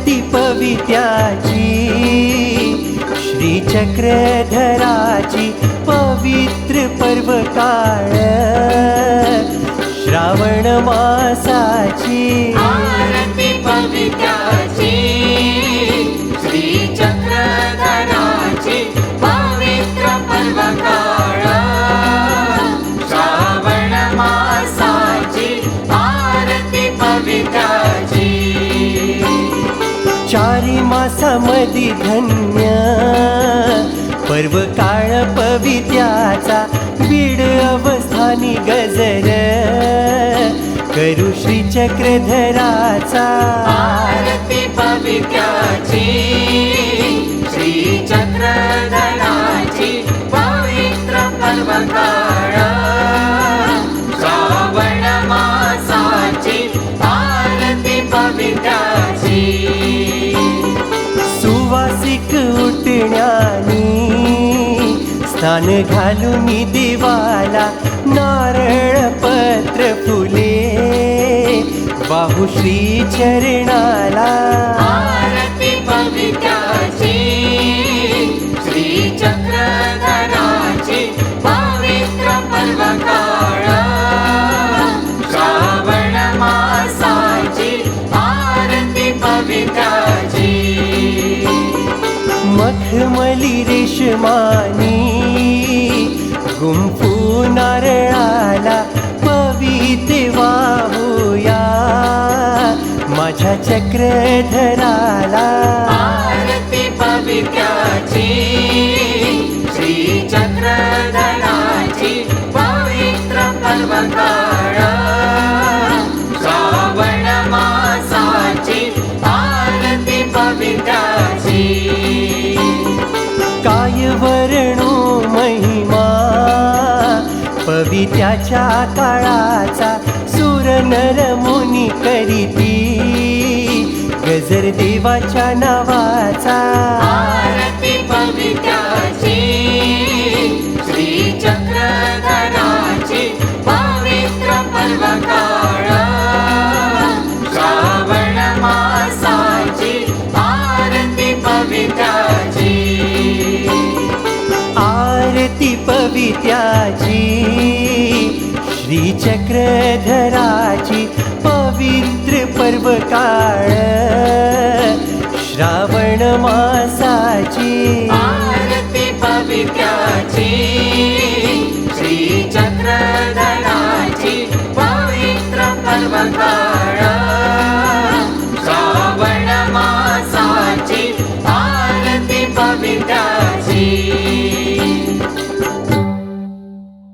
आरती पवित्याची श्रीचक्रधराची पवित्र पर्व काळ श्री चक्रधराची पवित्र पर्वकाळ श्रावण मासाची आरती समधी धन्य. पर्व काळ पवित्याचा बीड अवस्थानी गजर करू श्री चक्रधराचा आरती पवित्याची श्री चक्रधराची पवित्र पर्वता. उठण्यानी स्थान घालून देवाला नारळ पत्र फुले. बाहुश्री चरणाला मखमली रेशमानी गुंफू नारळाला पविते वाहूया. माझ्या चक्रधराला आरती पवित्राची श्री चक्र पवित्याच्या काळाचा सुर नर मुनी करीती. गजर देवाच्या नावाचा. आरती पवित्राची श्री चक्रधराची पवित्र पर्वकाळ. श्रावण मासाची आरती पवित्राची. आरती चक्रधराची पवित्र पर्व काळ श्रावण मासाची आरती पवित्राची श्री चक्रधराची पवित्र पर्वकाळ